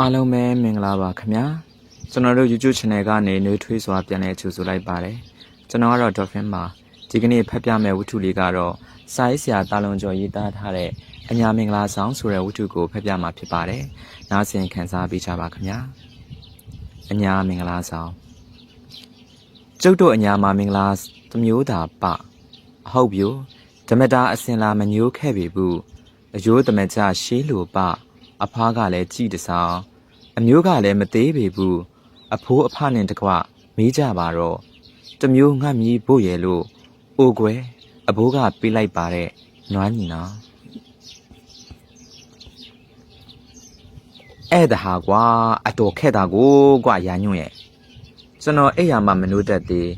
အားလုံးပဲမင်္ဂလာပါခင်ဗျာကျွန်တော်တို့ YouTube channel ကနေနှွေးထွေးစွာပြန်လည်ကြိုဆိုလိုက်ပါတယ်ကျွန်တော်ကတော့ Dolphin ပါဒီကနေ့ဖတ်ပြမယ့်ဝတ္ထုလေးကတော့စာရေးဆရာတာလွန်ကျော်ရေးသားထားတဲ့အညာမင်္ဂလာဆောင်ဆိုတဲ့ဝတ္ထုကိုဖတ်ပြမှာဖြစ်ပါတယ်နားဆင်ခံစားပေးကြပါခင်ဗျာအညာမင်္ဂလာဆောင်ကျုပ်တို့အညာမှာမင်္ဂလာတစ်မျိုးသာပအဟုတ်ပြိုဓမ္မတာအစင်လာမညိုးခဲ့ပြီဘူးအယိုးတမကြရှေးလိုပ အဖားကလည်းကြည်တဆောင်အမျိုးကလည်းမသေးပေဘူးအဖိုးအဖနဲ့တကွမေးကြပါတော့တမျိုးငတ်မြည်ဖို့ရဲ့လို့အိုကွယ်အဘိုးကပေးလိုက်ပါတဲ့နွားညီနော်အဲ့ဒါဟာကွာအတော်ခက်တာကိုကွာရာညွန့်ရဲ့ကျွန်တော်အဲ့ရမှမနိုးတတ်သေး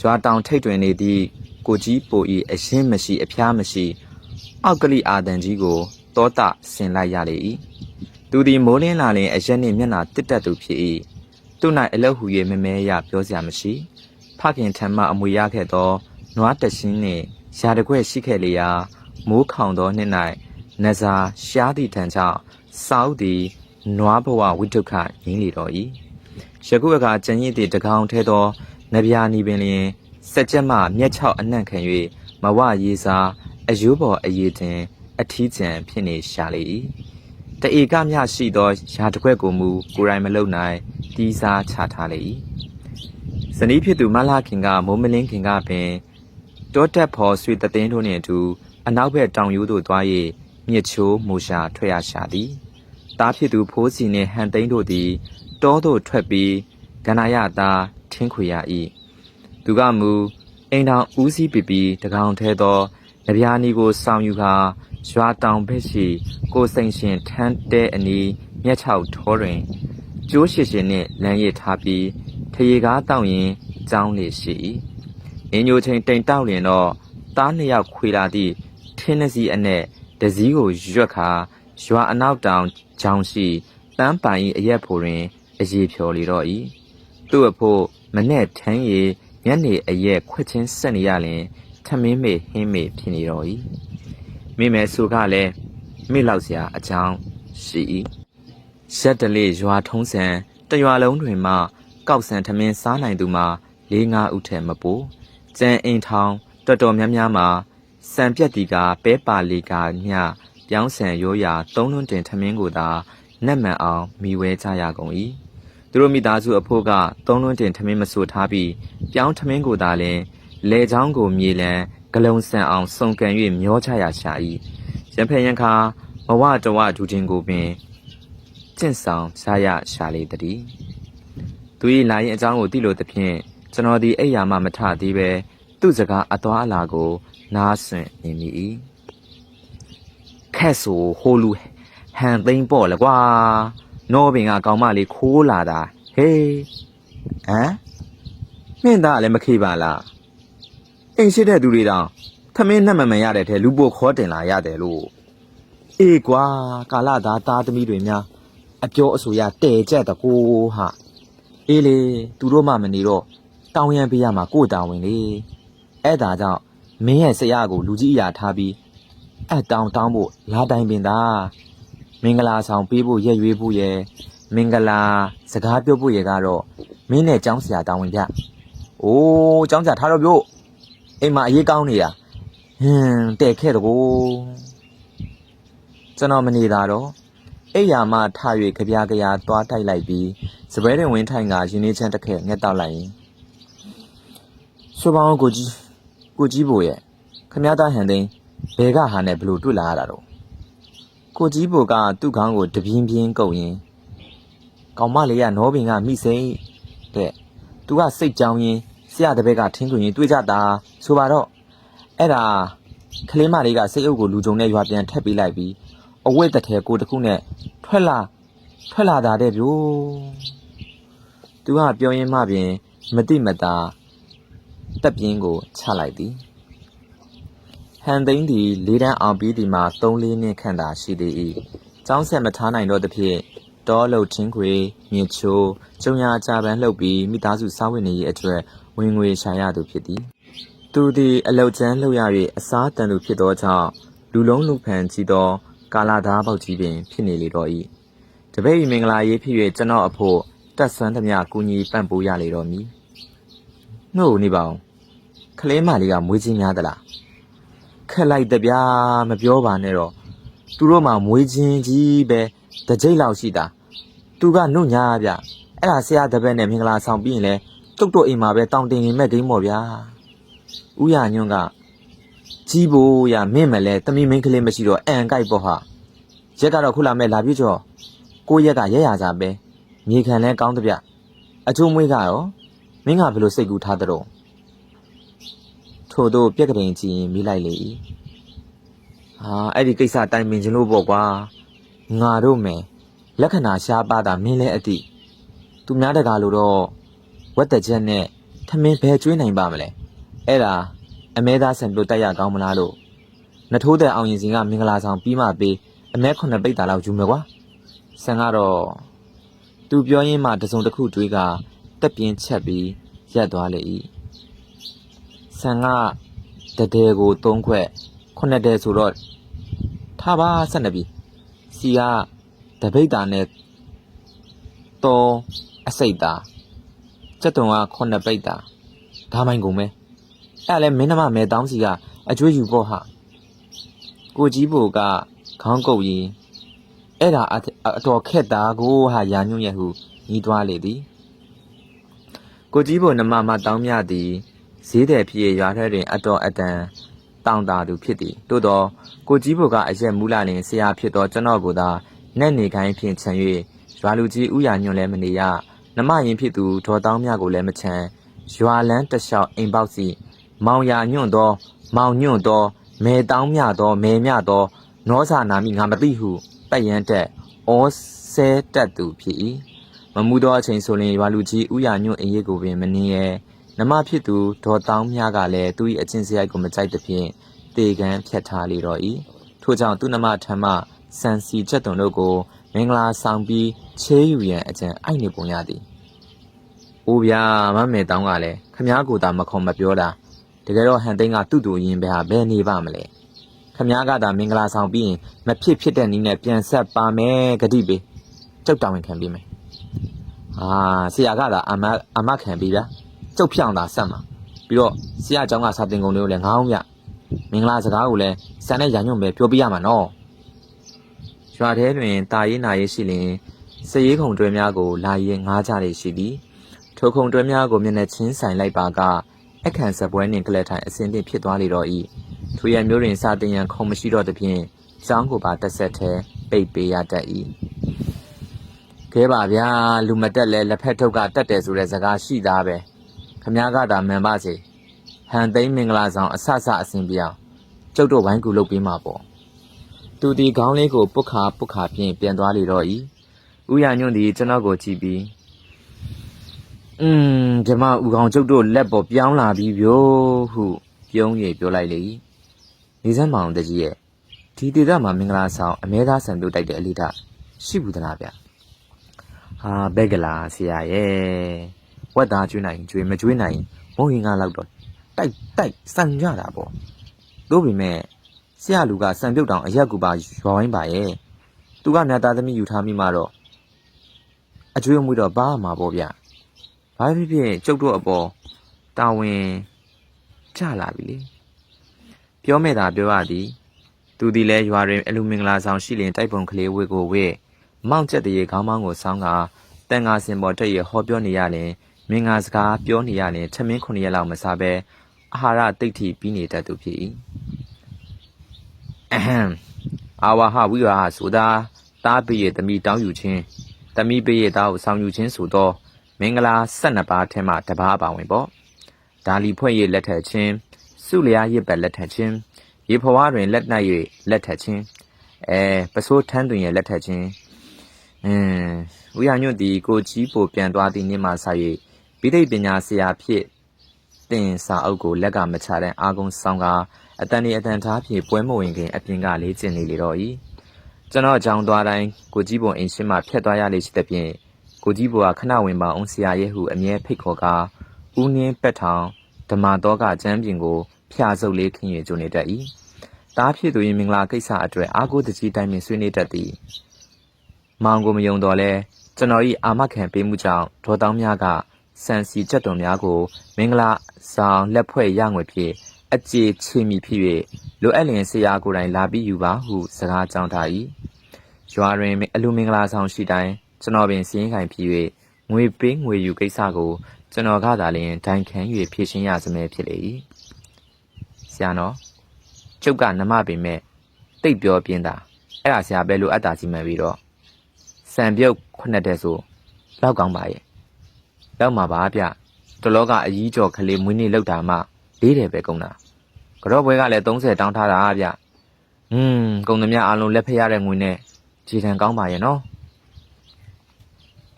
ရွာတောင်ထိတ်တွင်နေသည့်ကိုကြီးပိုဤအရှင်းမရှိအဖျားမရှိ အောက်ကလိအာတန်ကြီးကို တောတဆင်လိုက်ရလေ၏သူသည်မိုးလင်းလာလင်အရက်နှင့်မျက်နှာတစ်တက်သူဖြစ်၏သူ၌အလောက်ဟူ၍မမဲရပြောစရာမရှိဖခင်ထံမှအမွေရခဲ့သောနွားတရှင်းနှင့်ရာတကွက်ရှိခဲ့လေရာမိုးခေါင်သောနှစ်၌နဇာရှားသည့်ထံကြောင့်စောက်သည်နွားဘဝဝိတုခငင်းလေတော်၏ယခုအခါကျန်ရည်သည့်တကောင်ထဲသောနဗျာနီပင်လျင်စက်ကြက်မှမျက်ချောက်အနှံ့ခံ၍မဝရေးစားအယိုးပေါ်အရေးတင် အထီးကျန်ဖြစ်နေရှာလေ၏တဧကမြရှိသောရာတစ်ခွက်ကိုမူကိုယ်တိုင်မလုံနိုင်တီးစားချထားလေ၏ဇနီးဖြစ်သူမလာခင်ကမိုးမလင်းခင်ကပင်တောတက်ဖော်ဆွေတသိန်းတို့နှင့်အတူအနောက်ဘက်တောင်ရိုးသို့သွား၍မြစ်ချိုးမူရှာထွက်ရရှာသည်တားဖြစ်သူဖိုးစီနှင့်ဟန်သိန်းတို့သည်တောသို့ထွက်ပြီးကန္နာယသားထင်းခွေရ၏သူကမူအိမ်တော်ဦးစီးပီပီတကောင်ထဲသောကြပြာနီကိုဆောင်ယူခါ ရွာတောင်ဘက်ရှိ ကိုစိန်ရှင်ထန်းတဲအနီးမျက်ချောက်ထောတွင်ကျိုးရှိရှင်နှင့်လမ်းရစ်ထားပြီးထရေကားတောက်ရင်ကြောင်းလေရှိ၏အင်းညိုချင်းတိမ်တောက်လျင်တော့တားနှစ်ယောက်ခွေလာသည့်ထင်းနှစီအနဲ့တစည်းကိုရွက်ခါရွာအနောက်တောင်ချောင်းရှိပန်းပိုင်၏အရက်ဖို့တွင်အရေးဖြော်လေတော့၏သူ့အဖို့မနဲ့ထမ်းရည်ညနေအရက်ခွက်ချင်းဆက်နေရလျင်ထမင်းမေဟင်းမေဖြစ်နေတော့၏ မိမဲဆိုကလည်းမိလောက်စရာအကြောင်းရှိ၏ရက်တလေးရွာထုံးစံတရွာလုံးတွင်မှကောက်ဆန်ထမင်းစားနိုင်သူမှာ၄၅ဦးထက်မပိုကျန်အိမ်ထောင်တော်တော်များများမှာစံပြက်တီကပဲပါလီကညပြောင်းဆန်ရိုးရာသုံးလွန်းတင်ထမင်းကိုသာနက်မှန်အောင်မိဝဲကြရကုန်၏သူတို့မိသားစုအဖို့ကသုံးလွန်းတင်ထမင်းမဆိုထားပြီးပြောင်းထမင်းကိုသာလင်လေချောင်းကိုမြေလံ ဂလုံဆန်အောင်စုံကန်၍မျောချရာရှာ၏ရံဖက်ရန်ခါမဝတဝဒူချင်းကိုပင်ကျင့်ဆောင်ရှားရရှာလေတည်းသူ၏လာရင်အကြောင်းကိုသိလို့သဖြင့်ကျွန်တော်ဒီအိယာမှမထသေးပဲသူ့စကားအသွားအလာကို နားဆွင့်နေမိ၏ခက်ဆိုဟိုလူဟန်သိမ့်ပေါ့လေကွာနောပင်ကကောင်မလေးခိုးလာတာဟေးဟမ်မင်းသားလည်းမခေပါလား အိမ်ရှိတဲ့သူတွေတောင်ထမင်းနဲ့မမန်ရတဲ့ထဲလူပိုခေါ်တင်လာရတယ်လို့အေးကွာကာလသားသားသမီးတွေများအပြောအဆိုရတဲကြက်တကိုဟာအေးလေသူတို့မှမနေတော့တောင်းရန်ပေးရမှာကို့တာဝန်လေအဲ့ဒါကြောင့်မင်းရဲ့ဆရာကိုလူကြီးအရာထားပြီးအတောင်းတောင်းဖို့လာတိုင်ပင်သာမင်္ဂလာဆောင်ပေးဖို့ရက်ရွေးဖို့ရဲ့မင်္ဂလာစကားပြောဖို့ရဲ့ကတော့မင်းနဲ့ចောင်းဆရာတာဝန်ပြ။အိုးចောင်းဆရာထားတော့ပြော အိမ်မှာအရေးကောင်းနေတာဟင်းတဲ့ခဲ့တကောကျွန်တော်မနေတာတော့အိယာမထ၍ကြပြားကြရာသွားတိုက်လိုက်ပြီးစပွဲတွင်ဝင်းထိုင်ကရင်းနှီးချမ်းတစ်ခက်ငှက်တောက်လိုက်ရင်ဆိုပါအောင်ကိုကြီးကိုကြီးဘို့ရဲ့ခမည်းသားဟန်သိန်းဘဲကဟာနဲ့ဘလို့တွေ့လာရတာတော့ကိုကြီးဘို့ကသူ့ခေါင်းကိုတပြင်းပြင်းကုပ်ရင်ကောင်မလေးကနောပင်ကမိစိမ့်တဲ့သူကစိတ်ကြောင်းရင်ဆ ရာတပည့်ကထင်းခွင်ရင်တွေ့ကြတာဆိုပါတော့အဲ့ဒါကလေးမလေးကစိတ်အုပ်ကိုလူကြုံနဲ့ရွာပြန်ထက်ပေးလိုက်ပြီးအဝိတ်တထဲကိုတခုနဲ့ထွက်လာထွက်လာတာတဲ့ဗျို့သူကပြောရင်းမှပင်မတိမတာတက်ပြင်းကိုချလိုက်သည်ဟန်သိန်းသည်လေးတန်းအောင်ပြီးဒီမှာ3လေးနှစ်ခန့်သာရှိသေး၏ចောင်းဆက်မထားနိုင်တော့သဖြင့်တောလုတ်ချင်းခွေမြစ်ချိုးကျုံညာချပန်းလှုပ်ပြီးမိသားစုစားဝတ်နေရေးအတွက် ဝင်ငွေရှာရသူဖြစ်သည်သူသည်အလုတ်ချမ်းလှုပ်ရ၍အစားတန်သူဖြစ်သောကြောင့်လူလုံးလူဖန်ကြီးသောကာလာသားပေါက်ကြီးပင်ဖြစ်နေလေတော့၏တပည့်ဤမင်္ဂလာရေးဖြစ်၍ကျွန်တော်အဖို့တက်ဆွမ်းသမျှကူညီပံ့ပိုးရလေတော့မည်နှုတ်နေပါအောင်ခလေးမလေးကမွေးချင်းများသလားခက်လိုက်တပြားမပြောပါနဲ့တော့သူတို့မှမွေးချင်းကြီးပဲတစ်ကြိတ်လောက်ရှိတာသူကနှုတ်ညာဗျအဲ့ဒါဆရာတပည့်နဲ့မင်္ဂလာဆောင်ပြီးရင်လဲ တုတ်တော့အိမ်မှာပဲတောင်းတင်နေမဲ့ဒိန်းမော်ဗျာဥရညွန့်ကကြီးဖို့ရမင့်မလဲတမီမင်းကလေးမရှိတော့အန်ကြိုက်ပေါ့ဟာရက်ကတော့ခုလာမဲ့လာပြည့်ကျော်ကိုရက်ကရက်ရစားပဲမြေခံလဲကောင်းတဗျအချိုးမွေးကရောမင်းကဘယ်လိုစိတ်ကူးထားတဲ့တော့ထို့သောပြက်ကလေးကြည့်ရင်မိလိုက်လေ၏ဟာအဲ့ဒီကိစ္စတိုင်ပင်ခြင်းလို့ပေါ့ကွာငါတို့မယ်လက္ခဏာရှားပါတာမင်းလဲအတိသူများတကားလို့တော့ ဝက်တချက်နဲ့ထမင်းဘယ်ကျွေးနိုင်ပါမလဲအဲ့ဒါအမဲသားဆန်ပြတ်တက်ရကောင်းမလားလို့နထိုးတဲ့အောင်ရင်စင်ကမင်္ဂလာဆောင်ပြီးမှပေးအမဲခုနှစ်ပိတ်တာလောက်ယူမယ်ကွာဆန်ကတော့သူပြောရင်းမှတစုံတစ်ခုတွေးကတက်ပြင်းချက်ပြီးရက်သွားလေ၏ဆန်ကတတဲကို၃ခွက်ခုနှစ်တဲဆိုတော့ထားပါဆက်နေပြီစီကတပိတ်တာနဲ့တော့အစိတ်တာ စက်တုံကခုနှစ်ပိတ်တာဒါမိုင်းကုန်မဲအဲ့လဲမင်းနှမမဲတောင်းစီကအကျွေးယူဖို့ဟာကိုကြီးဘိုကခေါင်းကုပ်ရင်အဲ့ဒါအအတော်ခက်တာကိုဟာရာညွန့်ရဲ့ဟုညီးသွားလေသည်ကိုကြီးဘိုနှမမတောင်းမြသည်ဈေးတယ်ဖြစ်ရွာထဲတွင် အတော်အတန်တောင်းတာသူဖြစ်သည်သို့တော့ကိုကြီးဘိုကအရက်မူလာလင်ဆရာဖြစ်သောကျွန်တော်ကိုသာနဲ့နေခိုင်းဖြင့်ခြံ၍ရွာလူကြီးဥယာညွန့်လည်းမနေရ နမရင်ဖြစ်သူဒေါ်တောင်းမြကိုလည်းမချမ်းရွာလန်းတလျှောက်အိမ်ပေါက်စီမောင်ယာညွန့်သော မောင်ညွန့်သောမဲတောင်းမြသောမဲမြသောနောစာနာမိငါမသိဟုပတ်ရန်တက်ဩဆဲတက်သူဖြစ်၏မမှုသောအချိန်ဆိုရင်ရွာလူကြီးဥယာညွန့်အရေးကိုပင်မနှင်းရဲနမဖြစ်သူဒေါ်တောင်းမြကလည်းသူ၏အချင်းစရိုက်ကိုမကြိုက်သဖြင့်တေကံဖြတ်ထားလေတော့၏ထို့ကြောင့်သူနမထမ်းမှစံစီချက်တုံတို့ကိုမင်္ဂလာဆောင်ပြီးချေးယူရန်အကြံအိုက်နေပုံရသည်။ အိုးဗျာမမေတောင်းကလည်းခမားကိုသာမခေါ်မပြောတာတကယ်တော့ဟန်သိန်းကသူ့တူရင်ပဲဟာဘယ်နေပါမလဲခမားကသာမင်္ဂလာဆောင်ပြီးရင်မဖြစ်ဖြစ်တဲ့နည်းနဲ့ပြန်ဆက်ပါမယ်ဂတိပေးကြောက်တောင်းခံပြီးမယ်အာဆရာကသာအမအမခံပြီးဗျာကြောက်ဖြောင်းတာဆက်မှာပြီးတော့ဆရာအကြောင်းကစာသင်ကုန်တွေကိုလည်းငောင်းဗျမင်္ဂလာစကားကိုလည်းဆန်နဲ့ရညွန့်ပဲပြောပြရမှာနော်ရွာထဲတွင်တာရေးနာရေးရှိလျင်စည်ရေးခုံတွဲများကိုလာရင်ငားကြလေရှိသည် ထိုခုံတွဲများကိုမျက်နှာချင်းဆိုင်လိုက်ပါကအခန့်စပွဲနှင့်ကလပ်ထိုင်အစင်းသင့်ဖြစ်သွားလေတော့၏ထိုရံမျိုးတွင်စာတင်ရန်ခုံမရှိတော့သဖြင့်ကျောင်းကိုပါတက်ဆက်ထဲပိတ်ပေးရတတ်၏ခဲပါဗျာလူမတက်လဲလက်ဖက်ထုတ်ကတက်တယ်ဆိုတဲ့စကားရှိသားပဲခမားကသာမှန်ပါစေဟန်သိမ်းမင်္ဂလာဆောင်အဆဆအစဉ်ပြောင်းကျုပ်တို့ဝိုင်းကူလုပ်ပေးမှာပေါ့သူဒီခေါင်းလေးကိုပုတ်ခါပုတ်ခါဖြင့်ပြန်သွားလေတော့၏ဥရညွန့်သည်ကျွန်တော်ကိုကြည့်ပြီး อืมဓမ္မဥကောင်ကျုပ်တို့လက်ပေါ်ပြောင်းလာပြီဗျို့ဟုပြုံး၍ပြောလိုက်လေ၏နေစမ်းမောင်တကြီးရဲ့ဒီဒေသမှာမင်္ဂလာဆောင်အမဲသားဆံပြုတ်တိုက်တဲ့အလိထရှိဘူးသလားဗျဟာဘက်ကလာဆရာရဲ့ဝက်သားကျွေးနိုင်ကျွေးမကျွေးနိုင်မုံရင်ကားလောက်တော့တိုက်တိုက်စံကြတာပေါ့တို့ပေမဲ့ဆရာလူကစံပြုတ်တောင်အရက်ကူပါရွာဝိုင်းပါရဲ့သူကနတ်သားသမီးယူထားမိမှတော့အကျွေးအမွေးတော့ပါမှာပေါ့ဗျ ဘာဖြစ်ဖြစ်ကျုပ်တို့အပေါ်တာဝန်ကြလာပြီလေပြောမဲ့တာပြောရသည်သူဒီလဲရွာတွင်အလူမင်္ဂလာဆောင်ရှိလင်တိုက်ပုံကလေးဝေကိုဝေမောင့်ချက်တရေခေါင်းမောင်းကိုဆောင်းကတန်ငါစင်ပေါ်တက်ရဟောပြောနေရရင်မင်္ဂလာစကားပြောနေရရင်ထမင်းခုနှစ်ရက်လောက်မစားပဲအာဟာရတိတ်ထိပြီးနေတတ်သူဖြစ်၏အဟံအာဝဟဝိဝါဆိုတာတားပိရဲ့တမိတောင်းယူခြင်းတမိပိရဲ့သားကိုဆောင်ယူခြင်းဆိုတော့ မင်္ဂလာ12ပါးထဲမှာတပါးပါဝင်ပေါ့ဒါလီဖွဲ့ရဲ့လက်ထက်ချင်းစုလျားရစ်ပတ်လက်ထက်ချင်းရေဖွားတွင်လက်နှက်၍လက်ထက်ချင်းအဲပစိုးထန်းတွင်ရဲ့လက်ထက်ချင်းအင်းဝိဟာညွတ်ဒီကိုကြီးပိုပြန်သွားသည့်နေ့မှစ၍ဗိသိက်ပညာဆရာဖြစ်တင်စာအုပ်ကိုလက်ကမချတဲ့အာကုံဆောင်ကအတန်ဒီအတန်ထားဖြင့်ပွဲမဝင်ခင်အပြင်ကလေးကျင်နေလေတော့၏ကျွန်တော်ကြောင်းသွားတိုင်းကိုကြီးပုံအိမ်ရှိမှဖျက်သွားရလေရှိတဲ့ဖြင့် ကိုကြီးဘွားခဏဝင်ပါအောင်ဆရာရဲ့ဟုအမြဲဖိတ်ခေါ်ကာဦးနှင်းပက်ထောင်ဓမ္မတော်ကကျမ်းပြင်ကိုဖျာစုပ်လေးခင်းရကြုံနေတတ်၏တားဖြစ်သူရင်မင်္ဂလာကိစ္စအတွက်အာကိုတကြီးတိုင်းပင်ဆွေးနွေးတတ်သည်မောင်ကိုမယုံတော့လဲကျွန်တော်ဤအာမခံပေးမှုကြောင့်ဒေါ်တောင်းများကစံစီကြက်တော်များကို မင်္ဂလာဆောင်လက်ဖွဲ့ရငွေဖြင့်အကြေချေမိဖြစ်၍လိုအပ်လျင်ဆရာကိုယ်တိုင်လာပြီးယူပါဟုစကားကြောင်းထား၏ရွာတွင်အလူမင်္ဂလာဆောင်ရှိတိုင်း ကျွန်တော်ပင်စည်ရင်ခိုင်ဖြစ်၍ငွေပေးငွေယူကိစ္စကို ကျွန်တော်ကသာလျှင်ဒိုင်ခံ၍ဖြည့်ရှင်းရစမဲဖြစ်လေ၏ဆရာတော်ကျုပ်ကနမပင်မဲ့တိတ်ပြောပြင်းတာအဲ့ဒါဆရာပဲလိုအပ်တာကြီးမှန်ပြီးတော့စံပြုတ်ခုနှစ်တဲ့ဆိုလောက်ကောင်းပါရဲ့လောက်မှာပါဗျတလောကအကြီးကျော်ကလေးမွေးနေ့လောက်တာမှလေးတယ်ပဲကုန်တာကြော့ဘွဲကလည်း30တောင်းထားတာဗျอืมကုန်သမျှအလုံးလက်ဖက်ရတဲ့ငွေနဲ့ခြေထံကောင်းပါရဲ့နော်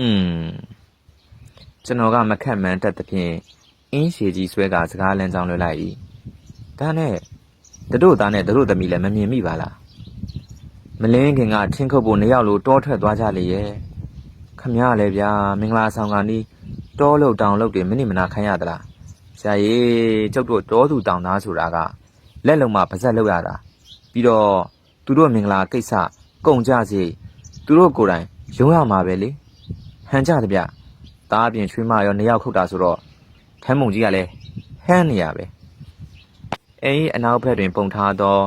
อืมကျွန်တော်ကမခက်မှန်းတတ်သဖြင့်အင်းရှည်ကြီးဆွဲကစကားလမ်းကြောင်းလွှဲလိုက်၏ဒါနဲ့တို့သားနဲ့တို့သမီးလည်းမမြင်မိပါလားမလင်းခင်ကထင်းခုတ်ဖို့နှစ်ယောက်လိုတောထွက်သွားကြလေရဲ့ခမရလေဗျာမင်္ဂလာဆောင်ကနီးတောလုတ်တောင်လုတ်တွေမိနစ်မနာခိုင်းရသလားဆရာကြီးကျုပ်တို့တောသူတောင်သားဆိုတာကလက်လုံးမှာပါဇက်လောက်ရတာပြီးတော့သူတို့မင်္ဂလာကိစ္စကုန်ကြစီသူတို့ကိုယ်တိုင်ရုံးရမှာပဲလေ ဟန်ကြတဗျသားအပြင်ချွေးမရောနှစ်ယောက်ခုတ်တာဆိုတော့ထမ်းမုံကြီးကလည်းဟန်းနေရပဲအဲအနောက်ဘက်တွင်ပုံထားသော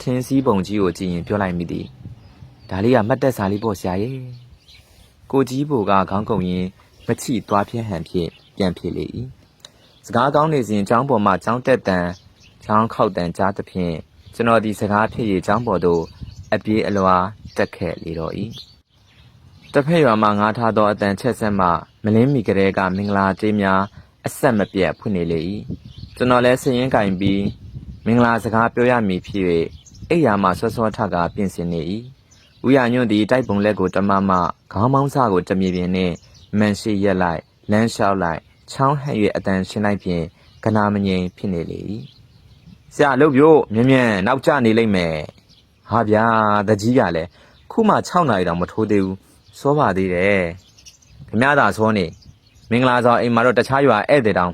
ထင်းစည်းပုံကြီးကိုကြည့်ရင်ပြောလိုက်မိသည်ဒါလေးကမှတ်သက်စာလေးပေါ့ဆရာရဲ့ကိုကြီးဘိုကခေါင်းကုံရင်မချိသွားပြင်းဟန်ဖြင့်ပြန်ဖြစ်လေ၏စကားကောင်းနေစဉ်ကျောင်းပေါ်မှကျောင်းတက်တန်ကျောင်းခောက်တန်ကြားသဖြင့်ကျွန်တော်ဒီစကားဖြစ်၍ကျောင်းပေါ်သို့အပြေးအလွာတက်ခဲ့လေတော့၏ တစ်ဖက်ရွာမှငားထားသောအတန်ချက်ဆက်မှမလင်းမီကလေးကမင်္ဂလာတေးများအဆက်မပြတ်ဖွင့်နေလေ၏ကျွန်တော်လည်းစရင်ကင်ပြီးမင်္ဂလာစကားပြောရမည်ဖြစ်၍အိယာမှဆွဆွထကပြင်ဆင်နေ၏ဦးရညွန့်သည်တိုက်ပုံလက်ကိုတမမခေါင်းမောင်းစကိုတမြေပြင်နှင့်မန်ရှိရက်လိုက်လမ်းလျှောက်လိုက်ချောင်းဟဲ့၍အတန်ရှင်းလိုက်ဖြင့်ကနာမငိမ်ဖြစ်နေလေ၏ဆရာလုပ်ပြို့မြ мян နောက်ကျနေလိမ့်မယ်ဟာဗျာတကြီးကလည်းခုမှ6နာရီတောင်မထိုးသေးဘူး စောပါသေးတယ်ခမရသာစောနေမင်္ဂလာဆောင်အိမ်မှာတော့တခြားရွာဧည့်သည်တောင်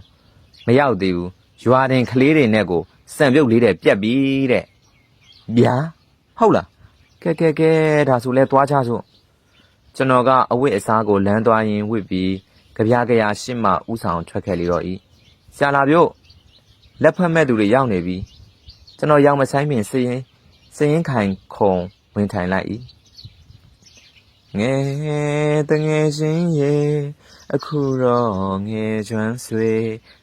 မရောက်သေးဘူးရွာတင်ကလေးတွေနဲ့ကိုစံပြုတ်လေးတဲ့ပြက်ပြီတဲ့ဗျာဟုတ်လားကဲကဲကဲဒါဆိုလဲသွားချစို့ကျွန်တော်ကအဝတ်အစားကိုလမ်းသွားရင်းဝစ်ပြီးကြပြကြရာရှစ်မှဥဆောင်ထွက်ခဲ့လေတော့ဤဆရာလာပြို့လက်ဖက်မဲ့သူတွေရောက်နေပြီကျွန်တော်ရောက်မဆိုင်ပင်စရင်စရင်ခိုင်ခုံဝင်ထိုင်လိုက်ဤ ငယ်တငယ်ချင်းရေအခုတော့ငယ်ကျွမ်းဆွေ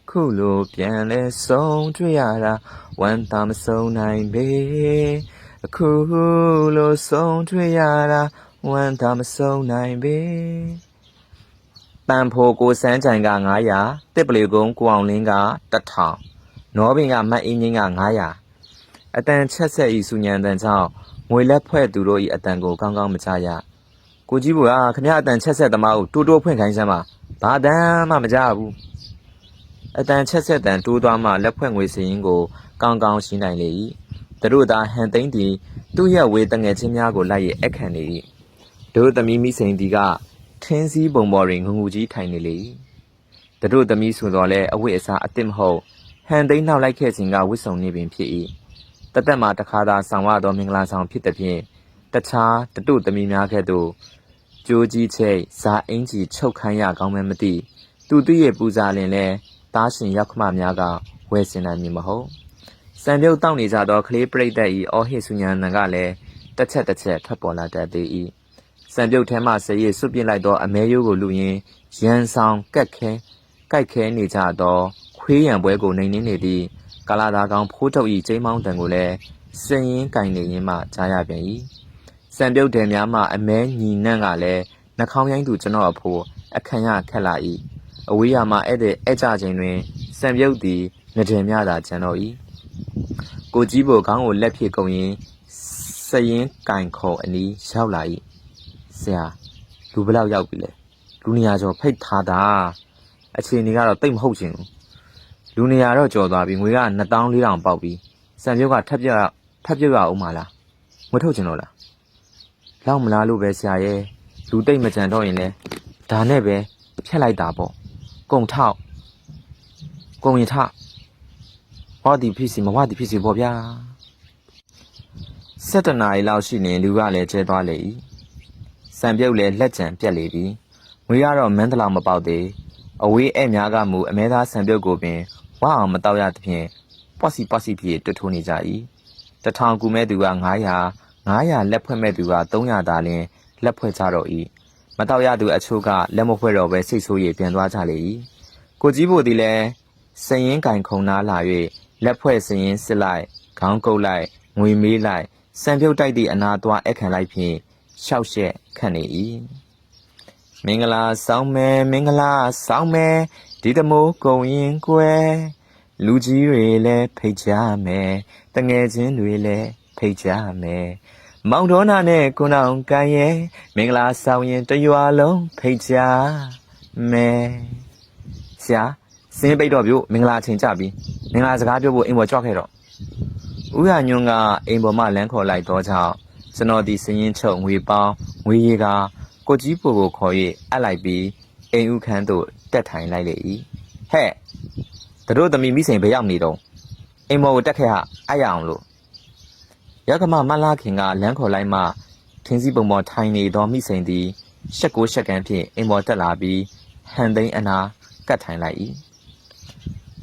ခုလိုပြန်လဲဆုံးတွေ့ရတာဝမ်းသာမဆုံးနိုင်ပေအခုလိုဆုံးတွေ့ရတာဝမ်းသာမဆုံးနိုင်ပေတန်ဖိုကိုစန်းကြိုင်က900တစ်ပလီကုန်းကိုအောင်လင်းက1000နောဘင်ကမတ်အင်းကြီးက900အတန်ချက်ဆက်ဤစုညံတန်ကြောင့်ငွေလက်ဖွဲ့သူတို့ဤအတန်ကိုကောင်းကောင်းမချရ ကိုကြီးဘူးကခမရအတန်ချက်ဆက်သမားကိုတိုးတိုးဖွင့်ခိုင်းစမ်းပါဘာတမ်းမှမကြဘူးအတန်ချက်ဆက်တန်တိုးသွားမှလက်ဖွဲ့ငွေစရင်ကိုကောင်းကောင်းရှင်းနိုင်လေ၏သူတို့သာဟန်သိန်းသည်သူ့ရဲ့ဝေတငယ်ချင်းများကိုလိုက်ရအခန့်နေ၏တို့သမီးမိစိန်ဒီကထင်းစည်းပုံပေါ်တွင်ငငူကြီးထိုင်နေလေ၏သူတို့သမီးဆိုတော့လဲအဝတ်အစားအစ်စ်မဟုတ်ဟန်သိန်းနောက်လိုက်ခဲ့စဉ်ကဝစ်စုံနေပင်ဖြစ်၏တသက်မှာတခါသာဆောင်ရသောမင်္ဂလာဆောင်ဖြစ်သည်ဖြင့်တခြားတတို့သမီးများကဲ့သို့ ကြိုးကြီးချိတ်ဇာအင်ကြီးချုပ်ခိုင်းရကောင်းမဲမသိသူသူရဲ့ပူဇာလင်လဲတားရှင်ရောက်ခမများကဝယ်စင်နိုင်မည်မဟုတ်စံပြုတ်တောက်နေကြသောကလေးပရိသတ်ဤအော်ဟစ်ဆုညာနံကလည်းတစ်ချက်တစ်ချက်ထွက်ပေါ်လာတတ်သေး၏စံပြုတ်ထဲမှဆရည်ဆွပစ်လိုက်သောအမဲရိုးကိုလူရင်းရန်ဆောင်ကက်ခဲကြိုက်ခဲနေကြသောခွေးရံပွဲကိုနှိမ်နှင်းနေသည့်ကာလာသားကောင်ဖိုးထုတ်ဤကျိမ်းမောင်းတန်ကိုလည်းစင်ရင်ကင်နေရင်းမှကြားရပြန်၏ စံပြုတ်တယ်များမှအမဲညီနှံ့ကလည်းနှာခေါင်းရိုင်းသူကျွန်တော်အဖို့အခန့်ရခက်လာ၏အဝေးရမှဧည့်သည်ဧည့်ကြခြင်းတွင်စံပြုတ်သည်ငဒင်များသာကျန်တော့၏ကိုကြီးဘိုခေါင်းကိုလက်ဖြည့်ကုန်ရင်စရင်ကင်ခုံအနီးရောက်လာ၏ဆရာလူဘယ်လောက်ရောက်ပြီလဲလူနေရာကျော်ဖိတ်ထားတာအခြေအနေကတော့တိတ်မဟုတ်ချင်ဘူးလူနေရာတော့ကျော်သွားပြီငွေက2400ပေါက်ပြီစံပြုတ်ကထပ်ပြထပ်ပြရအောင်မလားငွေထုတ်ချင်တော့လား လောက်မလားလို့ပဲဆရာရဲ့လူတိတ်မကြံတော့ရင်လဲဒါနဲ့ပဲဖြတ်လိုက်တာပေါ့ကုံထောက်ကုံရင်ထဟောဒီဖြစ်စီမဝဒီဖြစ်စီပေါ့ဗျာ၁၇နာရီလောက်ရှိနေလူကလည်းကျဲသွားလေ၏စံပြုတ်လည်းလက်ကျန်ပြက်လေပြီငွေကတော့မန်းတလောက်မပေါက်သေးအဝေးအဲ့များကမူအမဲသားစံပြုတ်ကိုပင်ဝအောင်မတော့ရသဖြင့်ပွက်စီပွက်စီဖြစ်တွတ်ထိုးနေကြ၏တထောင်ကူမဲ့သူက900 900လက်ဖွဲ့မဲ့သူက300သာလျှင်လက်ဖွဲ့ကြတော့၏မတော့ရသူအချို့ကလက်မဖွဲ့တော့ပဲစိတ်ဆိုးရပြန်သွားကြလေ၏ကိုကြီးဖို့သည်လည်းစရင်ကင်ခုံနာလာ၍လက်ဖွဲ့စရင်စစ်လိုက်ခေါင်းကုပ်လိုက်ငွေမေးလိုက်စံပြုတ်တိုက်သည့်အနာသွားအခန့်လိုက်ဖြင့်ရှောက်ရှက်ခန့်နေ၏မင်္ဂလာဆောင်မယ်မင်္ဂလာဆောင်မယ်ဒီတမိုးကုံရင်ကွယ်လူကြီးတွေလည်းဖိတ်ကြမယ်တငယ်ချင်းတွေလည်း ဖိတ်ကြမယ်မောင်တော်နာနဲ့ကိုနောင်ကန်ရဲ့မင်္ဂလာဆောင်ရင်တရွာလုံးဖိတ်ကြမယ်ဆရာစင်းပိတ်တော့ပြုမင်္ဂလာအချိန်ကြပြီမင်္ဂလာစကားပြောဖို့အိမ်ပေါ်ကြွခဲ့တော့ဦးရညွန့်ကအိမ်ပေါ်မှလမ်းခေါ်လိုက်တော့ကြောင့်ကျွန်တော်ဒီစည်ရင်ချုပ်ငွေပေါင်းငွေရီကကိုကြီးပူကိုခေါ်၍အပ်လိုက်ပြီးအိမ်ဦးခန်းသို့တက်ထိုင်လိုက်လေ၏ဟဲ့သူတို့သမီးမိစိန်ဘယ်ရောက်နေတော့အိမ်ပေါ်ကိုတက်ခဲ့ဟာအပ်ရအောင်လို့ ရကမမလာခင်ကလမ်းခေါ်လိုက်မှထင်းစည်းပုံပေါ်ထိုင်နေသောမိစိန်သည်ရှက်ကိုရှက်ကန်းဖြင့်အိမ်ပေါ်တက်လာပြီးဟန်သိန်းအနာကတ်ထိုင်လိုက်၏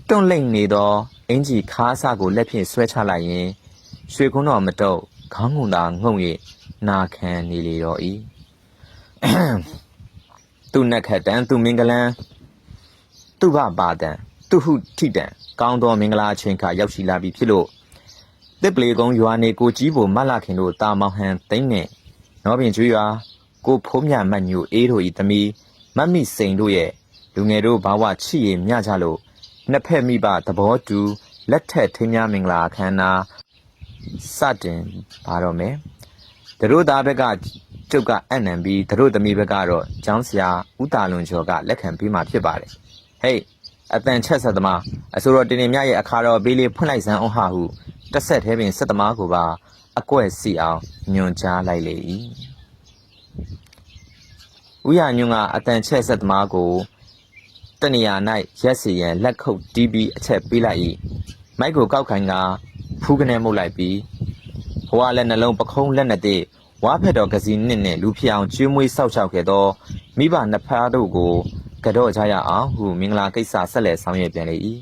တွန့်လိမ့်နေသောအင်ကြီးခါးအစကိုလက်ဖြင့်ဆွဲချလိုက်ရင်ရွှေကုန်းတော်မတုတ်ခေါင်းငုံသာငုံ၍နာခံနေလေတော့၏သူနက်ခတ်တန်သူမင်္ဂလန်သူဘပါတန်သူဟုထိတန်ကောင်းသောမင်္ဂလာအချိန်ခါရောက်ရှိလာပြီဖြစ်လို့ တစ်ပလေကုန်းရွာနေကိုကြီးကိုမတ်လာခင်တို့တာမောင်ဟန်သိမ့်နဲ့နောပင်ကျွေးရွာကိုဖိုးမြမတ်ညိုအေးတို့ဤသမီးမတ်မိစိန်တို့ရဲ့လူငယ်တို့ဘာဝချစ်ရမြကြလို့နှစ်ဖက်မိဘသဘောတူလက်ထက်ထင်းများမင်္ဂလာအခမ်းအနားစတင်ပါတော့မယ်။သူတို့သားဘက်ကကျုပ်ကအံ့နံပြီးသူတို့သမီးဘက်ကတော့ကျောင်းဆရာဦးတာလွန်ကျော်ကလက်ခံပေးမှဖြစ်ပါတယ်။ဟေးအတန်ချက်ဆက်သမားအဆိုတော်တင်တင်မြရဲ့အခါတော်ဘေးလေးဖွင့်လိုက်စမ်းအောင်ဟာဟု တစ်ဆက်သေးပင်ဆက်သမားကိုပါအကွက်စီအောင်ညွန်ကြားလိုက်လေ၏။ဦးရညွန့်ကအတန်ချက်ဆက်သမားကိုတနေရာ၌ရက်စီရန်လက်ခုပ်တီးပြီးအချက်ပေးလိုက်၏မိုက်ကိုကောက်ခိုင်ကဖူးကနေမှုတ်လိုက်ပြီးဘဝလည်းနှလုံးပခုံးလက်နဲ့တည်းဝါဖက်တော်ကစီနှစ်နဲ့လူဖြစ်အောင်ကျွေးမွေးဆောက်ရှောက်ခဲ့သောမိဘနှစ်ဖားတို့ကိုကတော့ကြရအောင်ဟုမင်္ဂလာကိစ္စဆက်လက်ဆောင်ရွက်ပြန်လေ၏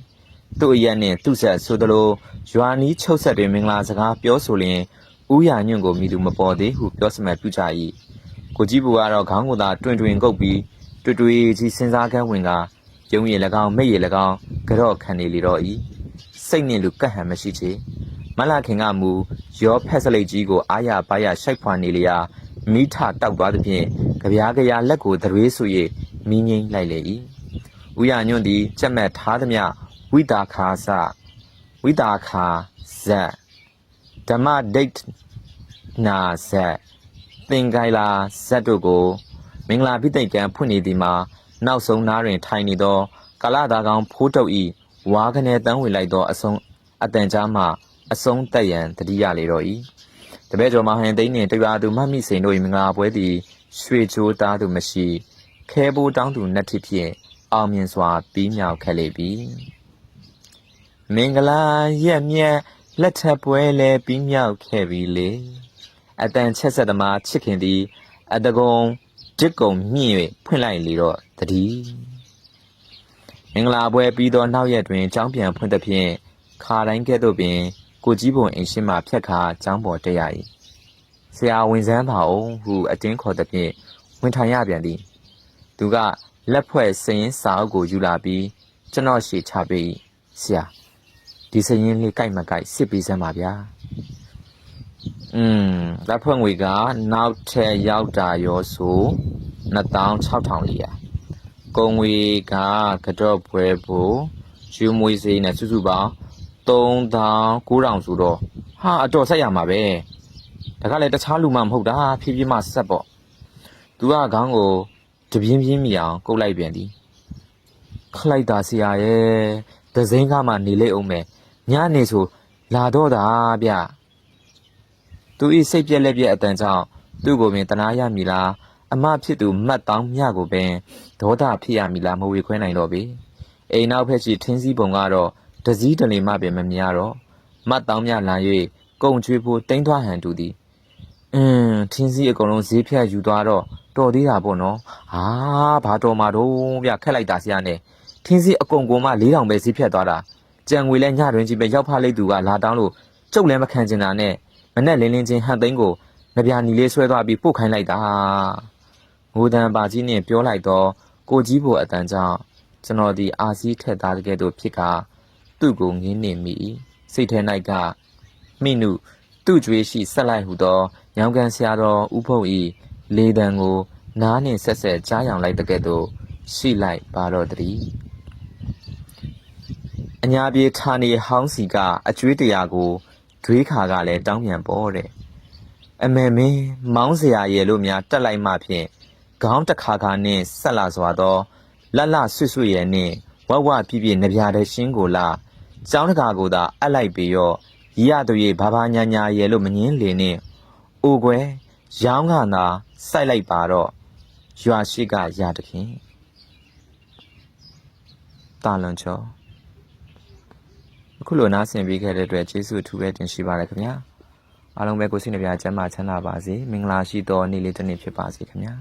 သူ့အရက်နှင့်သူ့ဆက်ဆိုသလိုရွာနီးချုပ်ဆက်တွင်မင်္ဂလာစကားပြောဆိုလျင်ဦးရညွန့်ကိုမိသူမပေါ်သေးဟုပြောစမှတ်ပြုကြ၏ကိုကြီးဘူကတော့ခေါင်းကိုသာတွင်တွင်ကုတ်ပြီးတွေ့တွေ့ကြီးစဉ်းစားကန်းဝင်ကယုံရည်၎င်းမိတ်ရည်၎င်းကြော့ခံနေလေတော့၏စိတ်နှင့်လူကတ်ဟန်မရှိချေမလာခင်ကမူရောဖက်စလိတ်ကြီးကိုအာရပါရရှိုက်ဖွာနေလျာမိထတောက်သွားသဖြင့်ကြပြားကြရာလက်ကိုသရွေးဆူ၍မိငိမ့်လိုက်လေ၏ဥရညွန့်သည်ကြက်မက်ထားသည်မြ ဝိတာခာစဝိတာခာဇက်ဓမ္မဒိတ်နာဇက်သင်္ကိုင်လာဇက်တို့ကို မင်္ဂလာပိသိက်ကံဖွင့်နေသည်မှာနောက်ဆုံးနားတွင်ထိုင်နေသောကာလသာကောင်ဖိုးတုပ်ဤဝါကနေတန်းဝင်လိုက်သောအဆုံးအတန်ကြားမှအဆုံးတက်ရန်တတိယလေတော့၏တပည့်ကျော်မဟန်သိန်းနှင့်တရားသူမတ်မိစိန်တို့၏မင်္ဂလာပွဲသည်ရွှေချိုးသားသူမရှိ ခဲဘိုးတောင်းသူနှက်ထစ်ဖြင့်အောင်မြင်စွာပြီးမြောက်ခဲ့လေပြီ မင်္ဂလာရက်မြက်လက်ထပ်ပွဲလည်းပြီးမြောက်ခဲ့ပြီလေအတန်ချက်ဆက်သမားချစ်ခင်သည်အတကုံတစ်ကုံမြင့်၍ဖွင့်လိုက်လေတော့တတိမင်္ဂလာပွဲပြီးသောနောက်ရက်တွင်ကျောင်းပြန်ဖွင့်သဖြင့်ခါတိုင်းကဲ့သို့ပင် ကိုကြီးပုံအိမ်ရှိမှဖြတ်ခါကျောင်းပေါ်တက်ရ၏ဆရာဝင်စမ်းပါအောင်ဟုအတင်းခေါ်သဖြင့်ဝင်ထိုင်ရပြန်သည် သူကလက်ဖွဲ့စရင်စာအုပ်ကိုယူလာပြီးကျွန်တော်ရှေ့ချပေး၏ဆရာ ဒီစရင်လေးကြိုက်မကြိုက်စစ်ပေးစမ်းပါဗျာอืมလက်ဖွဲ့ငွေကနောက်ထပ်ရောက်တာရောဆို26400ကုန်ငွေကကတော့ပွဲဖို့ယူမွေးစေးနဲ့စုစုပေါင်း3900ဆိုတော့ဟာအတော်ဆက်ရမှာပဲဒါကလည်းတခြားလူမှမဟုတ်တာဖြည်းဖြည်းမှဆက်ပေါ့သူကခေါင်းကိုတပြင်းပြင်းမြအောင်ကုတ်လိုက်ပြန်သည်ခလိုက်တာဆရာရဲ့ဒဇင်းကမှနေလိမ့်အောင်မယ် ညနေဆိုလာတော့တာဗျသူဤစိတ်ပြက်လက်ပြက်အတန်ကြောင့်သူ့ကိုပင်တနာရမည်လားအမဖြစ်သူမတ်တောင်းမြကိုပင်ဒေါသဖြစ်ရမည်လားမဝေခွဲနိုင်တော့ပေအိမ်နောက်ဖက်ရှိထင်းစည်းပုံကတော့တစည်းတလေမှပင်မများတော့မတ်တောင်းမြလာ၍ကုံချွေးဖို့တိမ့်သွားဟန်တူသည်အင်းထင်းစည်းအကုန်လုံးဈေးဖြတ်ယူသွားတော့တော်သေးတာပေါ့နော်ဟာဘာတော်မှာတော့ဗျခက်လိုက်တာဆရာနဲ့ထင်းစီအကုန်ကုန်မှ4000ပဲစီးဖြတ်သွားတာ ကြံငွေလဲညတွင်ကြီးပဲရောက်ဖလိုက်သူကလာတောင်းလို့ကျုပ်လည်းမခံကျင်တာနဲ့မနဲ့လင်းလင်းချင်းဟန်သိန်းကိုငပြာနီလေးဆွဲသွားပြီးပို့ခိုင်းလိုက်တာငိုတန်ပါကြီးနဲ့ပြောလိုက်တော့ကိုကြီးဖို့အတန်ကြောင့်ကျွန်တော်ဒီအာစီးထက်သားတကယ်တော့ဖြစ်ကသူ့ကိုငင်းနေမိစိတ်ထဲ၌ကမိနုသူ့ကြွေးရှိဆက်လိုက်ဟူသောရောင်ကန်ဆရာတော်ဥဖုတ်ဤလေတံကို နားနှင့်ဆက်ဆက်ကြားရောင်လိုက်တဲ့ကဲ့သို့ရှိလိုက်ပါတော့တည်း အညာပြေဌာနေဟောင်းစီကအကျွေးတရာကိုဒွေးခါကလည်းတောင်းပြန်ပေါ်တဲ့အမေမင်းမောင်းစရာရဲ့လို့များတက်လိုက်မှဖြင့်ခေါင်းတစ်ခါခါနဲ့ဆက်လာစွာသောလတ်လဆွဆွရဲ့နဲ့ဝဝပြပြနဗျာတဲ့ရှင်းကိုလာကျောင်းတကာကိုသာအပ်လိုက်ပြီးတော့ရီရသူရဲ့ဘာဘာညာညာရဲ့လို့မငင်းလင်နဲ့အိုကွယ်ရောင်းကသာစိုက်လိုက်ပါတော့ရွာရှိကရာတခင်တာလွန်ချော အခုလိုနားဆင်ပေးခဲ့တဲ့အတွက်ကျေးဇူးအထူးပဲတင်ရှိပါတယ်ခင်ဗျာအားလုံးပဲကိုစိတ်နှပြချမ်းသာချမ်းသာပါစေမင်္ဂလာရှိသောနေ့လေးတစ်နေ့ဖြစ်ပါစေခင်ဗျာ